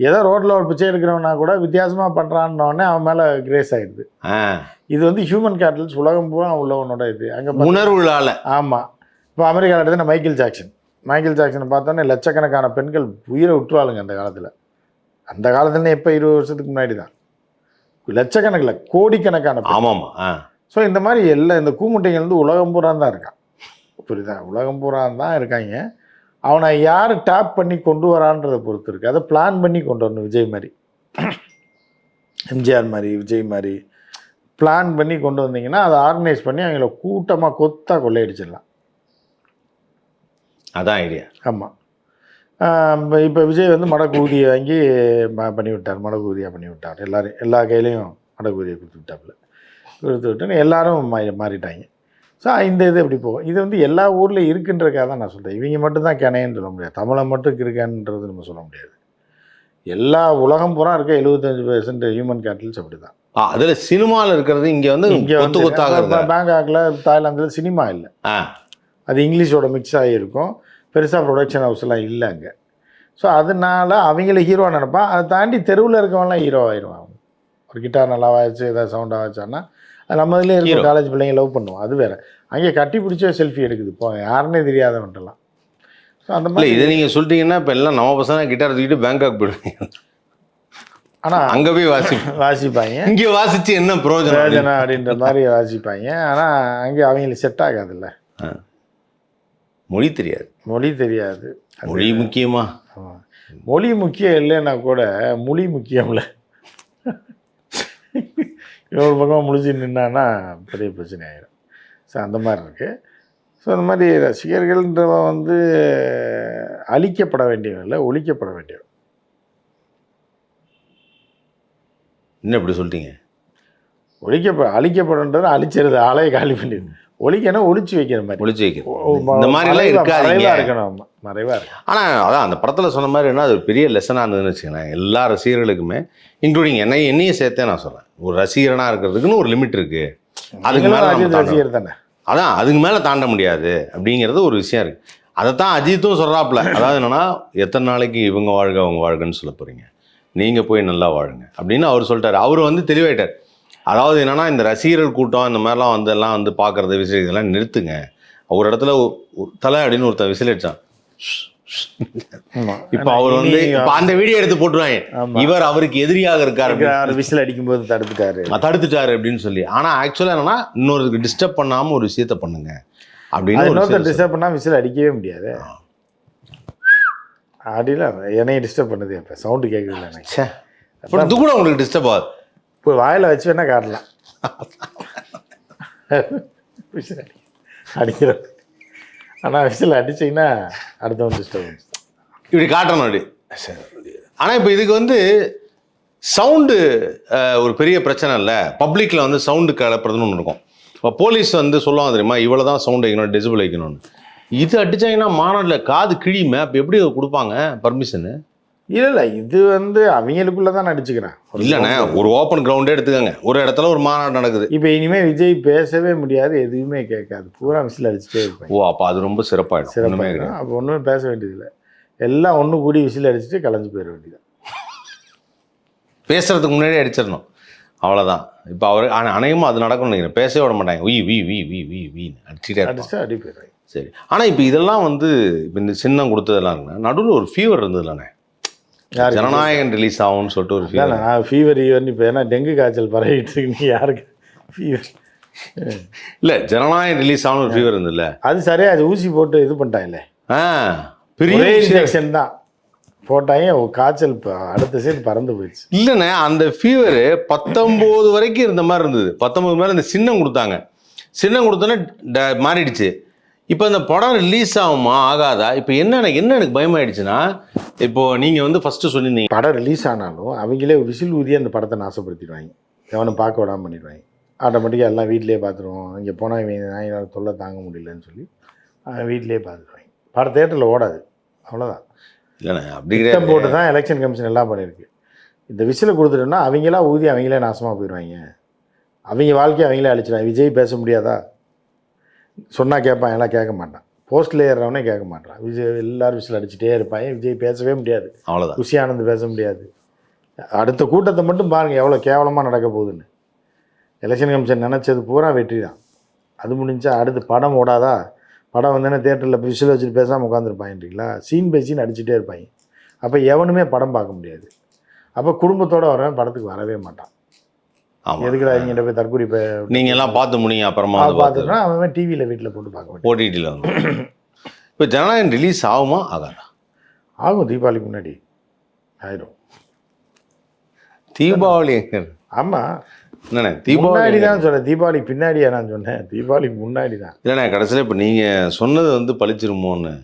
ஏதோ ரோட்டில் ஒரு பிச்சை எடுக்கிறவனா கூட வித்தியாசமாக பண்ணுறான்னொடனே அவன் மேலே கிரேஸ் ஆயிடுது. இது வந்து ஹியூமன் கேபிட்டல்ஸ் உலகம் பூரா உள்ளவனோட இது. அங்கே உணர்வுகளால. ஆமாம் இப்போ அமெரிக்காவில் எடுத்து மைக்கேல் ஜாக்சன் மைக்கேல் ஜாக்சனை பார்த்தோன்னே லட்சக்கணக்கான பெண்கள் உயிரை விட்டுருவாளுங்க அந்த காலத்தில். அந்த காலத்துல எப்போ இருபது வருஷத்துக்கு முன்னாடி தான் லட்சக்கணக்கில் கோடிக்கணக்கான. ஆமாமா ஸோ இந்த மாதிரி எல்லா இந்த கூமுட்டைகள் வந்து உலகம் பூரா தான் இருக்கான். புரியுதா? உலகம் பூரா தான் இருக்காங்க. அவனை யார் டேப் பண்ணி கொண்டு வரான்றதை பொறுத்து இருக்கு. அதை பிளான் பண்ணி கொண்டு வரணும் விஜய் மாதிரி. எம்ஜிஆர் மாதிரி விஜய் மாதிரி. பிளான் பண்ணி கொண்டு வந்தீங்கன்னா அதை ஆர்கனைஸ் பண்ணி அவங்கள கூட்டமாக கொத்தா கொள்ளையடிச்சிடலாம். அதான் ஐடியா ஆமாம் இப்போ விஜய் வந்து மடக்கூதியை வாங்கி ம- பண்ணி விட்டார் மடக்கூதியாக பண்ணி விட்டார் எல்லாரும் எல்லா கையிலையும் மடக்கூதியை கொடுத்து விட்டாப்புல. கொடுத்து விட்டுன்னு எல்லாரும் மாறி மாறிட்டாங்க. ஸோ இந்த இது எப்படி போகும்? இது வந்து எல்லா ஊரில் இருக்குன்றக்காக தான் நான் சொல்கிறேன் இவங்க மட்டும் தான் கிணையன்னு சொல்ல முடியாது. தமிழை மட்டும் இருக்கான்றது நம்ம சொல்ல முடியாது. எல்லா உலகம் பூரா இருக்க எழுபத்தஞ்சு பெர்சன்ட் ஹியூமன் கேபிட்டல்ஸ் அப்படி தான் அதுல சினிமால இருக்கிறது இங்க வந்து இங்கே வந்து பேங்காக்கில் தாய்லாந்தில் சினிமா இல்லை. ஆ. அது இங்கிலீஷோட மிக்ஸ் ஆகியிருக்கும் பெருசாக ப்ரொடக்ஷன் ஹவுஸ்லாம் இல்லை அங்கே. ஸோ அதனால அவங்கள ஹீரோ நினைப்பான். அதை தாண்டி தெருவில் இருக்கவன்லாம் ஹீரோ ஆயிடுவான். ஒரு கிட்டார் நல்லா வாய்ச்சு ஏதாவது சவுண்ட் ஆச்சான்னா அது நம்ம இதுலேயே Hero. இருக்க காலேஜ் பிள்ளைங்க லவ் பண்ணுவோம் அது வேற. அங்கே கட்டி பிடிச்ச செல்ஃபி எடுக்குது. இப்போ யாருன்னே தெரியாதவன்ட்டலாம். ஸோ அந்த மாதிரி இதை நீங்க சொல்லிட்டீங்கன்னா இப்ப எல்லாம் நம்ம பசங்க கிட்டார் தூக்கிட்டு பேங்காக் போயிடுவீங்க. ஆனால் அங்க போய் வாசி வாசிப்பாங்க. இங்க வாசிச்சு என்ன பிரயோஜனம் பிரயோஜனம் அப்படின்ற மாதிரி வாசிப்பாங்க. ஆனால் அங்கே அவங்களுக்கு செட் ஆகாதுல்ல. மொழி தெரியாது. மொழி தெரியாது. மொழி முக்கியமா. மொழி முக்கியம் இல்லைன்னா கூட மொழி முக்கியம்ல. இவன் ஒரு பக்கம் முழிச்சு நின்னான்னா பெரிய பிரச்சனை ஆயிடும் ஸோ அந்த மாதிரி இருக்கு. ஸோ அந்த மாதிரி ரசிகர்கள்ன்றவன் வந்து அழிக்கப்பட வேண்டியவன் இல்லை ஒழிக்கப்பட வேண்டியவன் என்ன இப்படி சொல்லிட்டீங்க ஒழிக்கப்ப அழிக்கப்படுன்றது அழிச்சிருது. ஆளையை காலி பண்ணிடு ஒழிக்கணும் ஒழிச்சு வைக்கிற மாதிரி. ஒளிச்சு வைக்கிறது இந்த மாதிரி எல்லாம் மறைவா- இருக்காதீங்க. இருக்கணும். ஆமா. மறைவா இருக்கணும். ஆனா அதான் அந்த படத்துல சொன்ன மாதிரி என்ன அது ஒரு பெரிய லெசனாக இருந்ததுன்னு வச்சுக்கோங்களேன். எல்லா ரசிகர்களுக்குமே இன்க்ளூடிங் என்னை என்னையும் சேர்த்தே நான் சொல்றேன். ஒரு ரசிகரனா இருக்கிறதுக்குன்னு ஒரு லிமிட் இருக்கு. அதுக்கு மேல. ரசிகர் தானே? அதான் அதுக்கு மேலே தாண்ட முடியாது அப்படிங்கிறது ஒரு விஷயம் இருக்கு. அதைத்தான் அஜித்தும் சொல்றாப்புல. அதாவது என்னன்னா எத்தனை நாளைக்கு இவங்க வாழ்க அவங்க வாழ்கன்னு சொல்ல போறீங்க. நீங்க போய் நல்லா வாழுங்க அப்படின்னு அவர் சொல்லிட்டாரு. அவர் வந்து தெளிவாயிட்டார். அதாவது என்னன்னா இந்த ரசிகர்கள் கூட்டம் இந்த மாதிரிலாம் வந்து எல்லாம் வந்து பார்க்கறது விசில் இதெல்லாம் நிறுத்துங்க. ஒரு இடத்துல தலை அப்படின்னு ஒருத்தன் விசில். இப்போ அவர் வந்து அந்த வீடியோ எடுத்து போட்டுருவாங்க. இவர் அவருக்கு எதிரியாக இருக்காரு விசில் அடிக்கும்போது தடுத்துட்டாரு. அப்படின்னு தடுத்துட்டாரு அப்படின்னு சொல்லி. ஆனா ஆக்சுவலா என்னன்னா இன்னொருக்கு டிஸ்டர்ப் பண்ணாம ஒரு விஷயத்த பண்ணுங்க அப்படின்னு இன்னொருத்தர் டிஸ்டர்ப் பண்ணால் விசில் அடிக்கவே முடியாது. அடியில் என்னைய டிஸ்டர்ப் பண்ணுது இப்போ சவுண்டு கேட்குதுல்ல எனக்கு. இது கூட உங்களுக்கு டிஸ்டர்ப் ஆகுது. இப்போ வாயில் வச்சு வேணால் காட்டலாம். விசில் அடி அடிக்கிறது. ஆனால் விசில் அடிச்சிங்கன்னா அடுத்தவன் டிஸ்டர்ப் இப்படி காட்டணும் அப்படி. ஆனா இப்போ இதுக்கு வந்து சவுண்டு ஒரு பெரிய பிரச்சனை இல்லை. பப்ளிக்ல வந்து சவுண்டு கலப்புறதுன்னு ஒன்று இருக்கும். இப்போ போலீஸ் வந்து சொல்லுவாங்க தெரியுமா இவ்வளோ தான் சவுண்ட் வைக்கணும் டெசிபிள் வைக்கணும்னு. இது அடிச்சாங்கன்னா மாநாட்டில் காது கிழியுமே அப்போ எப்படி கொடுப்பாங்க? பர்மிஷனு இல்லை இல்லை இது வந்து அவங்களுக்குள்ளே தான் நடிச்சுக்கிறேன் இல்லைண்ணே ஒரு ஓப்பன் கிரவுண்டே எடுத்துக்கோங்க. ஒரு இடத்துல ஒரு மாநாடு நடக்குது. இப்போ இனிமேல் விஜய் பேசவே முடியாது எதுவுமே கேட்காது. பூரா விசில் அடிச்சுட்டே இருப்பாங்க ஓ அப்போ அது ரொம்ப சிறப்பாயிடும். சிறப்பாக அப்போ ஒன்றுமே பேச வேண்டியதில்லை. எல்லாம் ஒன்று கூடி விசில் அடிச்சுட்டு கலைஞ்சு போயிட வேண்டியது பேசுறதுக்கு முன்னாடியே அடிச்சிடணும். அவ்வளோதான் இப்போ அவர் ஆனால் அநேகமாக அது நடக்கும்னு நினைக்கிறேன். பேசவே விட மாட்டாங்க. வி வி வி வி வி வின்னு அடிச்சுட்டே அடிச்சுட்டு அடி போயிடுவாங்க. சரி. ஆனால் இப்போ இதெல்லாம் வந்து இப்போ இந்த சின்னம் கொடுத்ததெல்லாம் இருக்குண்ணா நடுவில் ஒரு ஃபீவர் இருந்ததுலண்ணே. ஜனநாயகன் ரிலீஸ் ஆகும்னு சொல்லிட்டு ஒரு ஃபீவர் நான் ஃபீவர் ஈவன் இப்போ ஏன்னா டெங்கு காய்ச்சல் பரவிட்டு இருக்கு. நீ யாருக்கு? ஃபீவர் இல்லை ஜனநாயகன் ரிலீஸ் ஆகணும் ஒரு ஃபீவர் இருந்ததுல்ல. அது சரியா அது ஊசி போட்டு இது பண்ணிட்டாங்களே. ஆ பெரிய. இன்ஜெக்ஷன் தான். போட்டாங்க காய்ச்சல் அடுத்த சைடு பறந்து போயிடுச்சு. இல்லைண்ணே அந்த ஃபீவர் பத்தொம்போது வரைக்கும் இருந்த மாதிரி இருந்தது. பத்தொம்போது மேலே இந்த சின்னம் கொடுத்தாங்க. சின்னம் கொடுத்தோன்னே மாறிடுச்சு. இப்போ இந்த படம் ரிலீஸ் ஆகுமா ஆகாதா? இப்போ என்ன என்ன எனக்கு பயமாயிடுச்சுன்னா இப்போ நீங்கள் வந்து ஃபஸ்ட்டு சொல்லியிருந்தீங்க படம் ரிலீஸ் ஆனாலும் அவங்களே விசில் ஊதி அந்த படத்தை நாசப்படுத்திடுவாங்க. எவனை பார்க்க விடாம பண்ணிடுவாங்க. ஆட்டோமேட்டிக்காக எல்லாம் வீட்டிலேயே பார்த்துருவோம். இங்கே போனால் இவன் நாயினால தொல்லை தாங்க முடியலன்னு சொல்லி அவன் வீட்டிலேயே பார்த்துருவாங்க படம் தேட்டரில் ஓடாது. அவ்வளோதான் இல்லைண்ணே அப்படி திட்டம் போட்டு தான் எலெக்ஷன் கமிஷன் எல்லாம் பண்ணியிருக்கு. இந்த விசிலை கொடுத்துட்டோம்னா அவங்களா ஊதி அவங்களே நாசமாக போயிடுவாங்க. அவங்க வாழ்க்கையை அவங்களே அழிச்சிடுவாங்க. விஜய் பேச முடியாதா? சொன்னால் கேட்பான் எல்லாம் கேட்க மாட்டான். போஸ்ட்டில் ஏறுறவனே கேட்க மாட்டான். விஜய் எல்லாரும் விசில் அடிச்சுட்டே இருப்பாங்க விஜய் பேசவே முடியாது. அவ்வளோதான் குஷி ஆனந்த் பேச முடியாது. அடுத்த கூட்டத்தை மட்டும் பாருங்கள் எவ்வளோ கேவலமாக நடக்க போகுதுன்னு. எலெக்ஷன் கமிஷன் நினச்சது பூரா வெற்றி தான் அது முடிஞ்சா அடுத்து படம் ஓடாதா? படம் வந்தோடனே தேட்டரில் விசில் வச்சுட்டு பேசாமல் உட்காந்துருப்பாங்கன்றீங்களா சீன் பை சீன் அடிச்சுட்டே இருப்பாங்க. அப்போ எவனுமே படம் பார்க்க முடியாது. அப்போ குடும்பத்தோடு வரவன் படத்துக்கு வரவே மாட்டான். எதுக்குடா இவங்கிட்ட போய் தற்கூரி போய் நீங்கள் எல்லாம் பார்த்து முடிங்க அப்புறமா பார்த்துட்டா அவன் டிவியில் வீட்டில் போட்டு பார்க்க ஓடிடியில் வந்து. இப்போ ஜனநாயகம் ரிலீஸ் ஆகுமா? ஆகாதா? ஆகும் தீபாவளிக்கு முன்னாடி. ஆயிரும். தீபாவளி. ஆமாம் என்னண்ணே தீபாவளி தான் சொன்னேன். தீபாவளிக்கு பின்னாடியா நான் சொன்னேன். தீபாவளிக்கு முன்னாடி தான். இல்லைண்ணே கடைசியில் இப்போ நீங்கள் சொன்னது வந்து பழிச்சிருமோன்னு.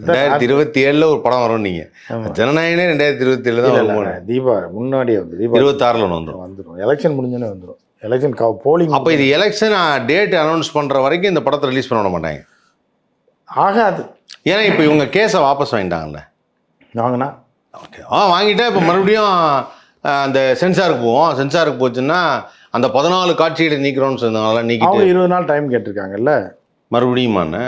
ரெண்டாயிரத்தி இருபத்தி ஏழில் ஒரு படம் வரும் நீங்கள் ஆமா. ஜனநாயகனே ரெண்டாயிரத்தி இருபத்தி ஏழு தான் தீபாவளி முன்னாடியே வந்து தீபாவளி இருபத்தாறில் வந்துடும் வந்துடும் எலெக்ஷன் முடிஞ்சோன்னே வந்துடும் எலெக்ஷன் போலிங் அப்போ இது எலெக்ஷன் டேட் அனௌன்ஸ் பண்ணுற வரைக்கும் இந்த படத்தை ரிலீஸ் பண்ண மாட்டாங்க. ஆகாது. ஏன்னா இப்போ இவங்க கேஸை வாபஸ் வாங்கிட்டாங்கல்ல. வாங்கினா? ஓகே ஆ வாங்கிட்டா இப்போ மறுபடியும் அந்த சென்சாருக்கு போவோம். சென்சாருக்கு போச்சுன்னா அந்த பதினாலு காட்சிகளை நீக்கிறோம்னு சொன்னாங்களா நீக்கிட்டு. இருபது நாள் டைம் கேட்டிருக்காங்கல்ல? மறுபடியுமாண்ணே?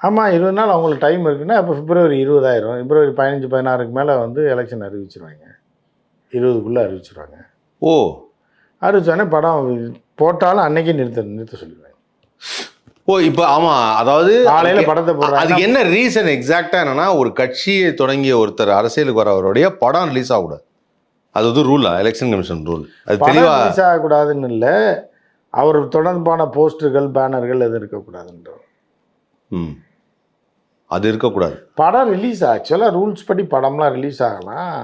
ஆமாம் இருபது நாள் அவங்களுக்கு டைம் இருக்குன்னா இப்போ பிப்ரவரி இருபதாயிரம். பிப்ரவரி பதினஞ்சு பதினாறுக்கு மேலே வந்து எலெக்ஷன் அறிவிச்சிருவாங்க. இருபதுக்குள்ளே அறிவிச்சிருவாங்க. ஓ. அறிவிச்சோடனே படம் போட்டாலும் அன்னைக்கே நிறுத்த நிறுத்த சொல்லிடுவாங்க. ஓ இப்போ ஆமாம் அதாவது காலையில படத்தை போடுறாங்க. அதுக்கு என்ன ரீசன் எக்ஸாக்டாக என்னன்னா ஒரு கட்சியை தொடங்கிய ஒருத்தர் அரசியலுக்கு வரவருடைய படம் ரிலீஸ் ஆகக்கூடாது. அது வந்து ரூலா எலெக்ஷன் கமிஷன் ரூல் அது படம் தெளிவா ரிலீஸ் ஆகக்கூடாதுன்னு இல்லை அவர் தொடர்பான போஸ்டர்கள் பேனர்கள் எதுவும் இருக்கக்கூடாதுன்ற ம். அது இருக்கக்கூடாது. படம் ரிலீஸ் ஆக்சுவலாக ரூல்ஸ் படி படம்லாம் ரிலீஸ் ஆகலாம்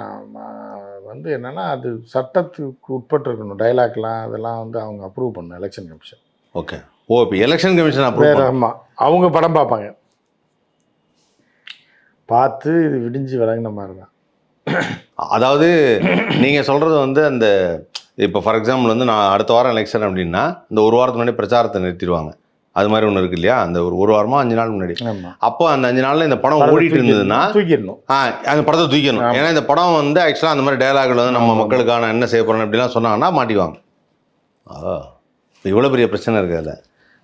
வந்து என்னென்னா அது சட்டத்துக்கு உட்பட்டு இருக்கணும் டைலாக்லாம் அதெல்லாம் வந்து அவங்க அப்ரூவ் பண்ணணும் எலெக்ஷன் கமிஷன் ஓகே ஓ இப்போ எலெக்ஷன் கமிஷன் அப்ரூவ் ஆமாம் அவங்க படம் பார்ப்பாங்க. பார்த்து இது விடிஞ்சு விளங்கின மாதிரி தான். அதாவது நீங்கள் சொல்கிறது வந்து அந்த இப்போ ஃபார் எக்ஸாம்பிள் வந்து நான் அடுத்த வாரம் எலெக்ஷன் அப்படின்னா இந்த ஒரு வாரத்துக்கு முன்னாடி பிரச்சாரத்தை நிறுத்திடுவாங்க. அது மாதிரி ஒன்று இருக்கு இல்லையா? அந்த ஒரு ஒரு வாரமா அஞ்சு நாள் முன்னாடி. அப்போ அந்த அஞ்சு நாளில் இந்த படம் ஓடிட்டு இருந்ததுன்னா தூக்கிடணும். ஆ அந்த படத்தை தூக்கணும் ஆமா. ஏன்னா இந்த படம் வந்து ஆக்சுவலாக அந்த மாதிரி டயலாக்ல வந்து நம்ம. மக்களுக்கான என்ன செய்ய போகிறோம் அப்படிலாம் சொன்னாங்கன்னா மாட்டிக்குவாங்க. ஆ இவ்வளோ பெரிய பிரச்சனை இருக்குது அதில்.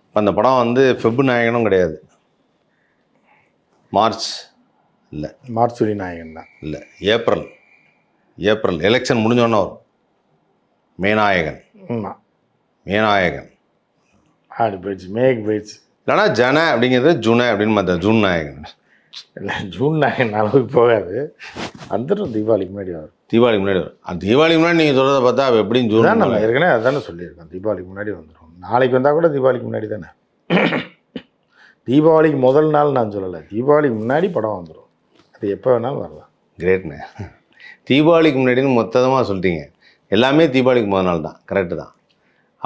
இப்போ அந்த படம் வந்து ஃபெப் நாயகனும் கிடையாது. மார்ச் இல்லை. மார்ச்சுரி நாயகன் தான். இல்லை. ஏப்ரல். ஏப்ரல். எலெக்ஷன் முடிஞ்சோன்னே வரும். மேநாயகன் மேநாயகன் ஆடி போயிடுச்சு மேக் போயிடுச்சு இல்லைன்னா ஜன அப்படிங்கிறது ஜுன அப்படின்னு மாற்ற ஜூன் நாயகன். இல்லை ஜூன் நாயகன் அளவுக்கு போகாது. வந்துடும் தீபாவளிக்கு முன்னாடி வரும். தீபாவளிக்கு முன்னாடி வரும். அந்த தீபாவளிக்கு முன்னாடி நீங்கள் சொல்கிறத பார்த்தா அவ எப்படியும் ஜூன் அதான் நம்ம ஏற்கனவே அதானே சொல்லியிருக்கோம். தீபாவளிக்கு முன்னாடி வந்துடும் நாளைக்கு வந்தால் கூட தீபாவளிக்கு முன்னாடி தானே? தீபாவளிக்கு முதல் நாள் நான் சொல்லலை. தீபாவளிக்கு முன்னாடி படம் வந்துடும் அது எப்போ வேணாலும் வரலாம். கிரேட்ண்ணே தீபாவளிக்கு முன்னாடின்னு மொத்தமாக சொல்லிட்டீங்க. எல்லாமே தீபாவளிக்கு முதல் நாள் தான். கரெக்டு தான்.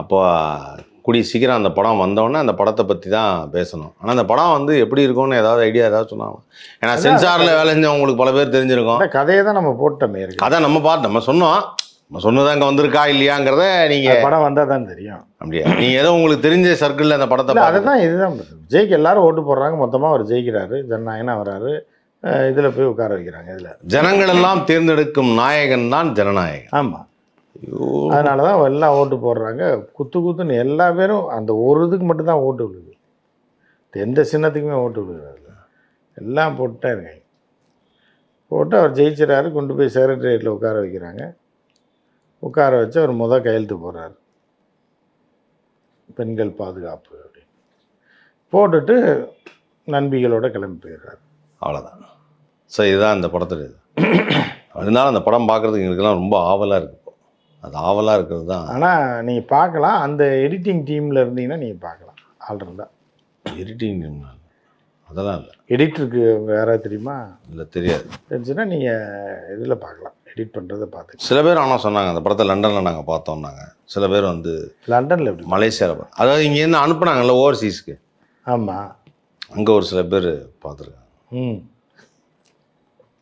அப்போ கூடிய சீக்கிரம் அந்த படம் வந்தோடனே அந்த படத்தை பற்றி தான் பேசணும். ஆனால் அந்த படம் வந்து எப்படி இருக்கும்னு ஏதாவது ஐடியா ஏதாவது சொன்னாங்க? ஏன்னா சென்சாரில் வேலை செஞ்சவங்களுக்கு பல பேர் தெரிஞ்சிருக்கும். கதையை தான் நம்ம போட்டோமே இருக்கு. கதை நம்ம பார்த்து நம்ம சொன்னோம். நம்ம சொன்னது அங்கே வந்திருக்கா இல்லையாங்கிறத நீங்கள் படம் வந்தால் தான் தெரியும். அப்படியா? நீங்கள் ஏதோ உங்களுக்கு தெரிஞ்ச சர்க்கிளில் அந்த படத்தை பார்த்து தான் இதுதான். விஜய்க்கு எல்லாரும் ஓட்டு போடுறாங்க. மொத்தமாக அவர் ஜெயிக்கிறாரு. ஜனநாயகனா வராரு. இதில் போய் உட்கார வைக்கிறாங்க இதில். ஜனங்கள் எல்லாம் தேர்ந்தெடுக்கும் நாயகன் தான் ஜனநாயகன். ஆமாம் அதனால தான் எல்லாம் ஓட்டு போடுறாங்க. குத்து குத்துன்னு எல்லா பேரும் அந்த ஒரு இதுக்கு மட்டும்தான் ஓட்டு விழுது எந்த சின்னத்துக்குமே ஓட்டு விழுகிறது எல்லாம் போட்டுட்டே இருக்காங்க. போட்டு அவர் ஜெயிச்சிடறாரு கொண்டு போய் செக்ரட்டரியேட்டில் உட்கார வைக்கிறாங்க. உட்கார வச்சு அவர் முத கையெழுத்து போடுறாரு. பெண்கள் பாதுகாப்பு அப்படின்னு. போட்டுட்டு நண்பிகளோட கிளம்பி போயிடுறாரு. அவ்வளோதான் ஸோ இதுதான் இந்த படத்தில் இது. இருந்தாலும் அந்த படம் பார்க்குறதுக்கு எங்களுக்கெல்லாம் ரொம்ப ஆவலாக இருக்கு. இப்போ அது ஆவலாக இருக்கிறது தான் ஆனால் நீங்கள் பார்க்கலாம். அந்த எடிட்டிங் டீமில் இருந்தீங்கன்னா நீங்கள் பார்க்கலாம். ஆள் இருந்தால் எடிட்டிங் அதெல்லாம் இல்லை. எடிட்டருக்கு யாராவது தெரியுமா? இல்லை தெரியாது. தெரிஞ்சுன்னா நீங்கள் இதில் பார்க்கலாம். எடிட் பண்ணுறதை பார்த்து சில பேர் ஆனால் சொன்னாங்க அந்த படத்தை லண்டனில் நாங்கள் பார்த்தோம்னாங்க. சில பேர் வந்து லண்டனில் எப்படி? மலேசியாவில் அதாவது இங்கேருந்து அனுப்புனாங்கல்ல ஓவர்சீஸ்க்கு ஆமாம் அங்கே ஒரு சில பேர் பார்த்துருக்காங்க. ம்.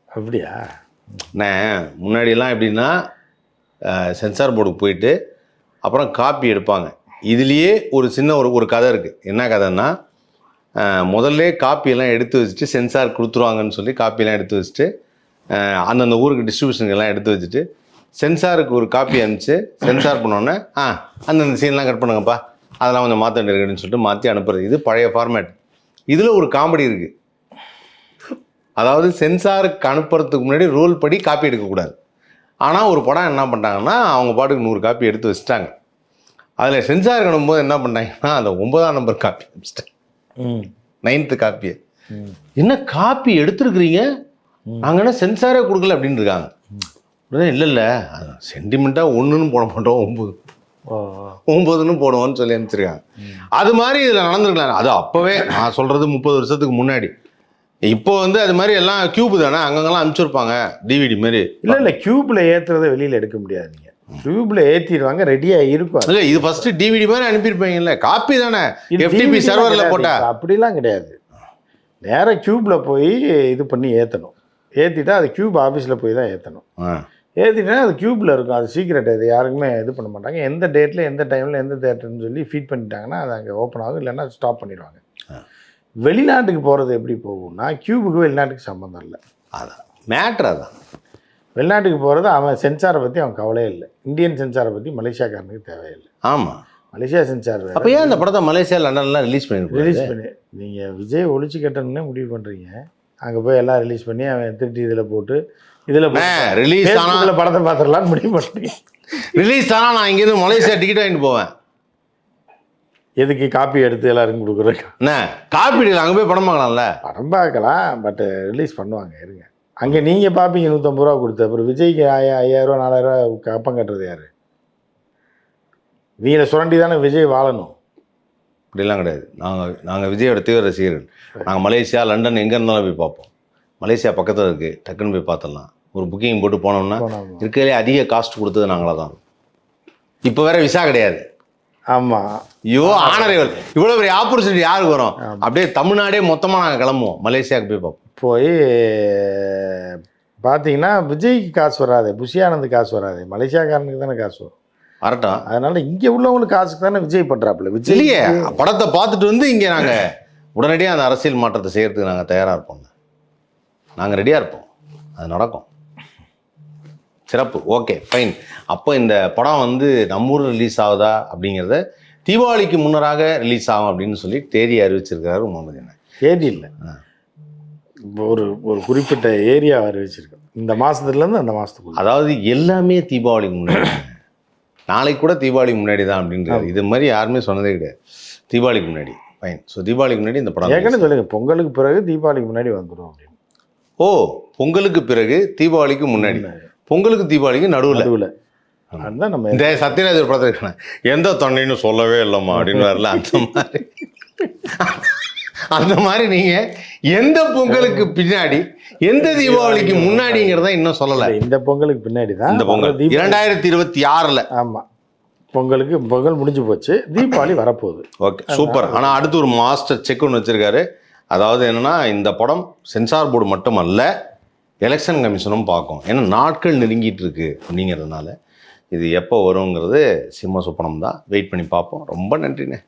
அப்படியா? நான் முன்னாடியெல்லாம் எப்படின்னா சென்சார் போர்டுக்கு போயிட்டு அப்புறம் காப்பி எடுப்பாங்க. இதுலேயே ஒரு சின்ன ஒரு ஒரு கதை இருக்குது என்ன கதைன்னா முதல்ல காப்பியெல்லாம் எடுத்து வச்சுட்டு சென்சார் கொடுத்துருவாங்கன்னு சொல்லி காப்பியெல்லாம் எடுத்து வச்சுட்டு அந்தந்த ஊருக்கு டிஸ்ட்ரிபியூஷனுக்கு எல்லாம் எடுத்து வச்சுட்டு சென்சாருக்கு ஒரு காப்பி அனுப்பிச்சு சென்சார் பண்ணோன்னே ஆ அந்தந்த சீன்லாம் கட் பண்ணுங்கப்பா. அதெல்லாம் கொஞ்சம் மாற்ற வேண்டியிருக்குன்னு சொல்லிட்டு மாற்றி அனுப்புறது. இது பழைய ஃபார்மேட் இதில் ஒரு காமெடி இருக்குது அதாவது சென்சாருக்கு அனுப்புறதுக்கு முன்னாடி ரூல் படி காப்பி எடுக்கக்கூடாது. ஆனால் ஒரு படம் என்ன பண்ணிட்டாங்கன்னா அவங்க பாட்டுக்கு நூறு காப்பி எடுத்து வச்சுட்டாங்க. அதில் சென்சாருக்கு அனுப்பும்போது என்ன பண்ணாங்கன்னா அந்த ஒன்பதாம் நம்பர் காப்பி வச்சுட்டாங்க ம். நைன்த்து காப்பியை. என்ன காப்பி எடுத்துருக்குறீங்க? நாங்கள் என்ன சென்சாரே கொடுக்கல அப்படின்னு இருக்காங்க. உடனே இல்லை இல்லை சென்டிமெண்ட்டாக ஒன்றுன்னு போட மாட்டோம் ஒம்பது ஒம்பதுன்னு போடுவோம்னு சொல்லி அனுப்பிச்சிருக்காங்க. அது மாதிரி இதில் நடந்திருக்கலாம். அது அப்போவே நான் சொல்கிறது முப்பது வருஷத்துக்கு முன்னாடி. இப்போ வந்து அது மாதிரி எல்லாம் கியூப் தானே? அங்கங்கெல்லாம் அனுப்பிச்சிருப்பாங்க டிவிடி மாதிரி. இல்லை இல்லை க்யூப்பில் ஏற்றுறதை வெளியில் எடுக்க முடியாது நீங்கள் க்யூப்பில் ஏற்றிடுவாங்க ரெடியாக இருக்கும். இல்லை இது ஃபஸ்ட்டு டிவிடி மாதிரி அனுப்பியிருப்பீங்கல்ல காப்பி தானே? லாம் சர்வரில். போட்டா. அப்படிலாம் கிடையாது. நேராக க்யூப்பில் போய் இது பண்ணி ஏற்றணும் ஏற்றிட்டா அது க்யூப் ஆஃபீஸில் போய் தான் ஏற்றணும் ஏற்றிட்டா அது க்யூப்பில் இருக்கும். அது சீக்கிரட் அது யாருக்குமே இது பண்ண மாட்டாங்க. எந்த டேட்டில் எந்த டைமில் எந்த தேட்டர்னு சொல்லி ஃபீட் பண்ணிட்டாங்கன்னா அது அங்கே ஓப்பன் ஆகும். இல்லைன்னா ஸ்டாப் பண்ணிடுவாங்க. வெளிநாட்டுக்கு போகிறது எப்படி போகும்னா க்யூபுக்கு வெளிநாட்டுக்கு சம்மந்தம் இல்லை. அதான். மேட்ரு அதான். வெளிநாட்டுக்கு போகிறது அவன் சென்சாரை பற்றி அவன் கவலையே இல்லை. இந்தியன் சென்சாரை பற்றி மலேசியாக்காரனுக்கு தேவையில்லை ஆமாம் மலேசியா சென்சார் அப்போ ஏன் இந்த படத்தை மலேசியா லண்டன்லாம் ரிலீஸ் பண்ணிருக்கோம் ரிலீஸ் பண்ணி நீங்கள் விஜய் ஒழிச்சு கட்டணும்னே முடிவு பண்ணுறீங்க அங்கே போய் எல்லாம் ரிலீஸ் பண்ணி அவன் திருட்டி இதில் போட்டு இதில் ரிலீஸ் ஆனால் படத்தை பார்த்துடலான்னு முடிவு பண்ணுறீங்க ரிலீஸ் ஆனால் நான் இங்கேருந்து மலேசியா டிக்கெட் வாங்கிட்டு போவேன். எதுக்கு காப்பி எடுத்து எல்லாருக்கும் கொடுக்குறேன் என்ன? காப்பீடு அங்கே போய் படம் பார்க்கலாம்ல? படம் பார்க்கலாம் பட் ரிலீஸ் பண்ணுவாங்க இருங்க. அங்கே நீங்கள் பார்ப்பீங்க நூற்றம்பது ரூபா கொடுத்து. அப்புறம் விஜய்க்கு ஐயா ஐயாயிரரூவா நாலாயிரரூவா கப்பம் கட்டுறது யார்? வீர சுரண்டி தானே விஜய் வாழணும். அப்படிலாம் கிடையாது. நாங்கள் நாங்கள் விஜயோட தீவிர ரசிகர்கள். நாங்கள் மலேசியா லண்டன் எங்கே இருந்தாலும் போய் பார்ப்போம். மலேசியா பக்கத்தில் இருக்குது டக்குன்னு போய் பார்த்துடலாம். ஒரு புக்கிங் போட்டு போனோம்னா போனோம் இருக்கிறதுலே அதிக காஸ்ட் கொடுத்தது நாங்களாக தான் இப்போ வேற விசா கிடையாது. ஆமாம் ஐயோ ஆனரைவல் இவ்வளோ பெரிய ஆப்பர்ச்சுனிட்டி யாருக்கு வரும்? அப்படியே தமிழ்நாடே மொத்தமாக நாங்கள் கிளம்புவோம். மலேசியாவுக்கு போய் பார்ப்போம். போய் பார்த்தீங்கன்னா விஜய்க்கு காசு வராது. புஷி ஆனந்த் காசு வராது. மலேசியாக்காரனுக்கு தானே காசு வரும். வரட்டும். அதனால இங்கே உள்ளவங்களுக்கு காசுக்கு தானே விஜய் பண்ணுறாப்புல விஜய் இல்லையே. படத்தை பார்த்துட்டு வந்து இங்கே நாங்கள் உடனடியாக அந்த அரசியல் மாற்றத்தை செய்யறதுக்கு நாங்கள் தயாராக இருப்போங்க நாங்கள் ரெடியாக இருப்போம். அது நடக்கும். சிறப்பு. ஓகே ஃபைன் அப்போ இந்த படம் வந்து நம்ம ஊரில் ரிலீஸ் ஆகுதா அப்படிங்கிறத தீபாவளிக்கு முன்னராக ரிலீஸ் ஆகும் அப்படின்னு சொல்லி தேதி அறிவிச்சிருக்காரு முகமது என்ன? தேதி இல்லை. ஒரு ஒரு குறிப்பிட்ட ஏரியா அறிவிச்சிருக்கோம் இந்த மாதத்துலேருந்து அந்த மாதத்துக்குள்ள அதாவது எல்லாமே தீபாவளிக்கு முன்னாடி. நாளைக்கு கூட தீபாவளிக்கு முன்னாடி தான் அப்படின்றது இது மாதிரி யாருமே சொன்னதே கிடையாது. தீபாவளிக்கு முன்னாடி. ஃபைன் ஸோ தீபாவளிக்கு முன்னாடி இந்த படம் ஏற்கனவே சொல்லுங்க. பொங்கலுக்கு பிறகு தீபாவளிக்கு முன்னாடி வந்துடும் அப்படின்னு. ஓ பொங்கலுக்கு பிறகு தீபாவளிக்கு முன்னாடி. பொங்கலுக்கு தீபாவளிக்கு நடுவில். நடுவில். அதுதான் நம்ம இந்த சத்யராஜ் படத்தில் எந்த தொண்டைன்னு சொல்லவே இல்லைம்மா அப்படின்னு வரல அந்த மாதிரி. அந்த மாதிரி நீங்க எந்த பொங்கலுக்கு பின்னாடி எந்த தீபாவளிக்கு முன்னாடிங்கிறத இன்னும் சொல்லலை. இந்த பொங்கலுக்கு பின்னாடி தான் இந்த பொங்கல். இரண்டாயிரத்தி இருபத்தி ஆறில். ஆமாம் பொங்கலுக்கு பொங்கல் முடிஞ்சு போச்சு. தீபாவளி வரப்போகுது. Okay super. ஆனால் அடுத்து ஒரு மாஸ்டர் செக் ஒன்று வச்சிருக்காரு. அதாவது என்னன்னா இந்த படம் சென்சார் போர்டு மட்டும் அல்ல எலெக்ஷன் கமிஷனும் பார்க்கும். ஏன்னா நாட்கள் நெருங்கிட்டு இருக்கு அப்படிங்கிறதுனால இது எப்போ வருங்கிறது சிம்ம சுப்பனம் தான் வெயிட் பண்ணி பார்ப்போம். ரொம்ப நன்றிண்ணே.